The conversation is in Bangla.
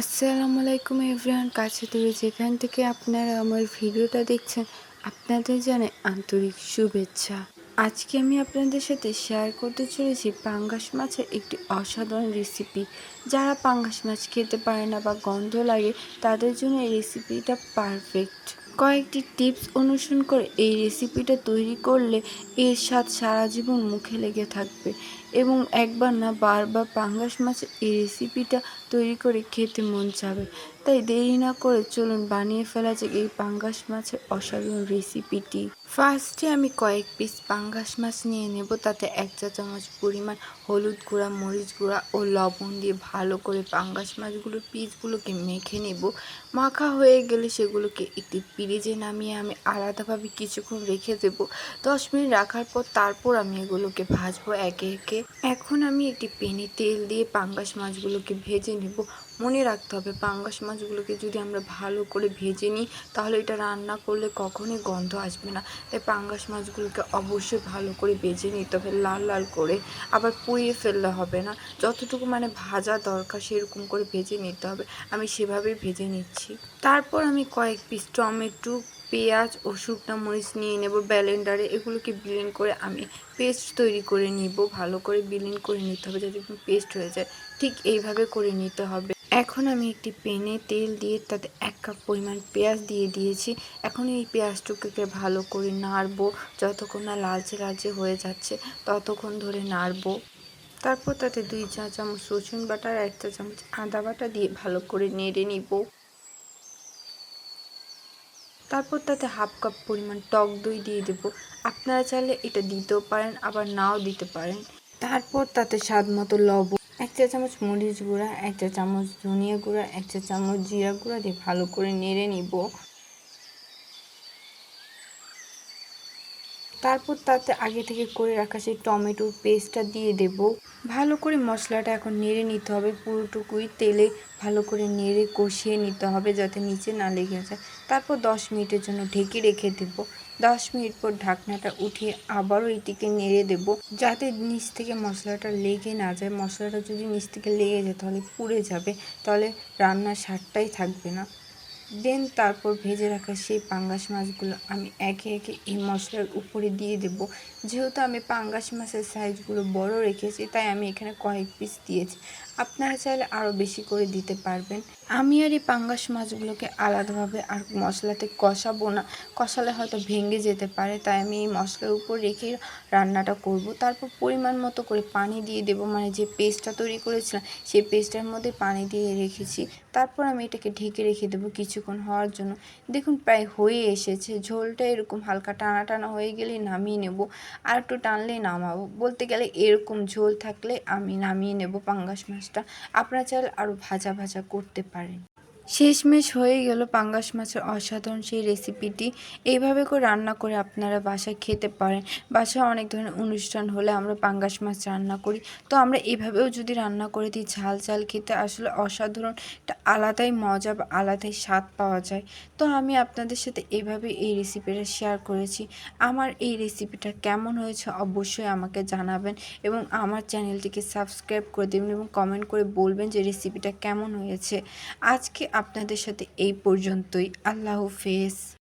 আসসালামু আলাইকুম এভরিওয়ান, কাছে দূরে যেখান থেকে আপনারা আমার ভিডিওটা দেখছেন, আপনাদের জানাই আন্তরিক শুভেচ্ছা। আজকে আমি আপনাদের সাথে শেয়ার করতে চলেছি পাঙ্গাস মাছের একটি অসাধারণ রেসিপি যারা পাঙ্গাস মাছ খেতে পারে না বা গন্ধ লাগে, তাদের জন্য এই রেসিপিটা পারফেক্ট কয়েকটি টিপস অনুসরণ করে এই রেসিপিটা তৈরি করলে এর স্বাদ সারা জীবন মুখে লেগে থাকবে। এবং একবার না বারবার পাঙ্গাস মাছের এই রেসিপিটা তৈরি করে খেতে মন চাবে। তাই দেরি না করে চলুন বানিয়ে ফেলা যাক এই পাঙ্গাস মাছের অসাধারণ রেসিপিটি। ফার্স্টে আমি কয়েক পিস পাঙ্গাস মাছ নিয়ে নেব। তাতে এক চা চামচ পরিমাণ হলুদ গুঁড়া, মরিচ গুঁড়া ও লবণ দিয়ে ভালো করে পাঙ্গাস মাছগুলোর পিসগুলোকে মেখে নেব। মাখা হয়ে গেলে সেগুলোকে একটি ফ্রিজে নামিয়ে আমি আলাদাভাবে কিছুক্ষণ রেখে দেবো। দশ মিনিট রাখার পর তারপর আমি এগুলোকে ভাজবো একে একে। এখন আমি একটি পেনে তেল দিয়ে পাঙ্গাস মাছগুলোকে ভেজে নেব। মনে রাখতে হবে পাঙ্গাস মাছগুলোকে যদি আমরা ভালো করে ভেজে নিই, তাহলে এটা রান্না করলে কখনোই গন্ধ আসবে না। তাই পাঙ্গাস মাছগুলোকে অবশ্যই ভালো করে ভেজে নিতে হবে, লাল লাল করে। আবার পুড়িয়ে ফেললে হবে না। যতটুকু মানে ভাজা দরকার সেরকম করে ভেজে নিতে হবে। আমি সেভাবেই ভেজে নিচ্ছি। তারপর আমি কয়েক পিস টমেটো পেঁয়াজ ও শুকনো মরিচ নিয়ে নেব ব্যালেন্ডারে এগুলোকে ব্লেন্ড করে আমি পেস্ট তৈরি করে নিব। ভালো করে ব্লেন্ড করে নিতে হবে যাতে পেস্ট হয়ে যায়। ঠিক এইভাবে করে নিতে হবে। এখন আমি একটি পেনে তেল দিয়ে তাতে এক কাপ পরিমাণ পেঁয়াজ দিয়ে দিয়েছি। এখন এই পেঁয়াজটুকুকে ভালো করে নাড়বো। যতক্ষণ না লালচে লালচে হয়ে যাচ্ছে, ততক্ষণ ধরে নাড়বো। তারপর তাতে দুই চা চামচ রসুন বাটা আর এক চা চামচ আদা বাটা দিয়ে ভালো করে নেড়ে নিব। তারপর তাতে হাফ কাপ পরিমাণ টক দই দিয়ে দেব। আপনারা চাইলে এটা দিতেও পারেন, আবার নাও দিতে পারেন। তারপর তাতে স্বাদ মতো লবণ, এক চা চামচ মরিচ গুঁড়া, এক চা চামচ ধনিয়া গুঁড়া, এক চা চামচ জিরা গুঁড়া দিয়ে ভালো করে নেড়ে নিব। তারপর তাতে আগে থেকে করে রাখা সেই টমেটোর পেস্টটা দিয়ে দেব। ভালো করে মশলাটা এখন নেড়ে নিতে হবে। পুরোটুকুই তেলে ভালো করে নেড়ে কষিয়ে নিতে হবে যাতে নিচে না লেগে যায়। তারপর দশ মিনিটের জন্য ঢেকে রেখে দেব। দশ মিনিট পর ঢাকনাটা উঠিয়ে আবারও এটিকে নেড়ে দেব। যাতে নিচ থেকে মশলাটা লেগে না যায়। মশলাটা যদি নিচ থেকে লেগে যায় তাহলে পুড়ে যাবে। তাহলে রান্নার স্বাদটাই থাকবে না। দেন তারপর ভেজে রাখা সেই পাঙ্গাস মাছগুলো আমি একে একে এই মশলার উপরে দিয়ে দেব। যেহেতু আমি পাঙ্গাস মাছের সাইজগুলো বড় রেখেছি, তাই আমি এখানে কয়েক পিস দিয়েছি। আপনারা চাইলে আরও বেশি করে দিতে পারবেন। আমি আর এই পাঙ্গাস মাছগুলোকে আলাদাভাবে আর মশলাতে কষাবো না। কষালে হয়তো ভেঙে যেতে পারে, তাই আমি এই মশলার উপর রেখে রান্নাটা করব। তারপর পরিমাণ মতো করে পানি দিয়ে দেব মানে যে পেস্টটা তৈরি করেছিলাম, সেই পেস্টের মধ্যে পানি দিয়ে রেখেছি। তারপর আমি এটাকে ঢেকে রেখে দেবো কিছুক্ষণ হওয়ার জন্য। দেখুন, প্রায় হয়ে এসেছে। ঝোলটা এরকম হালকা টানা টানা হয়ে গেলে নামিয়ে নেব। আর একটু টানলেই নামাবো। বলতে গেলে এরকম ঝোল থাকলে আমি নামিয়ে নেব পাঙ্গাস মাছটা। আপনারা চাইলে আরও ভাজা ভাজা করতে পারেন। শেষমেশ হয়ে গেল পাঙ্গাস মাছের অসাধারণ সেই রেসিপিটি। এইভাবে করে রান্না করে আপনারা বাসায় খেতে পারেন। বাসায় অনেক ধরনের অনুষ্ঠান হলে আমরা পাঙ্গাস মাছ রান্না করি। তো আমরা এভাবেও যদি রান্না করে দিই, ঝাল ঝাল খেতে আসলে অসাধারণ একটা আলাদাই মজা বা আলাদাই স্বাদ পাওয়া যায়। তো আমি আপনাদের সাথে এইভাবে এই রেসিপিটা শেয়ার করেছি। আমার এই রেসিপিটা কেমন হয়েছে অবশ্যই আমাকে জানাবেন এবং আমার চ্যানেলটিকে সাবস্ক্রাইব করে দেবেন এবং কমেন্ট করে বলবেন যে রেসিপিটা কেমন হয়েছে। আজকে আপনাদের সাথে এই পর্যন্তই। আল্লাহ হাফেজ।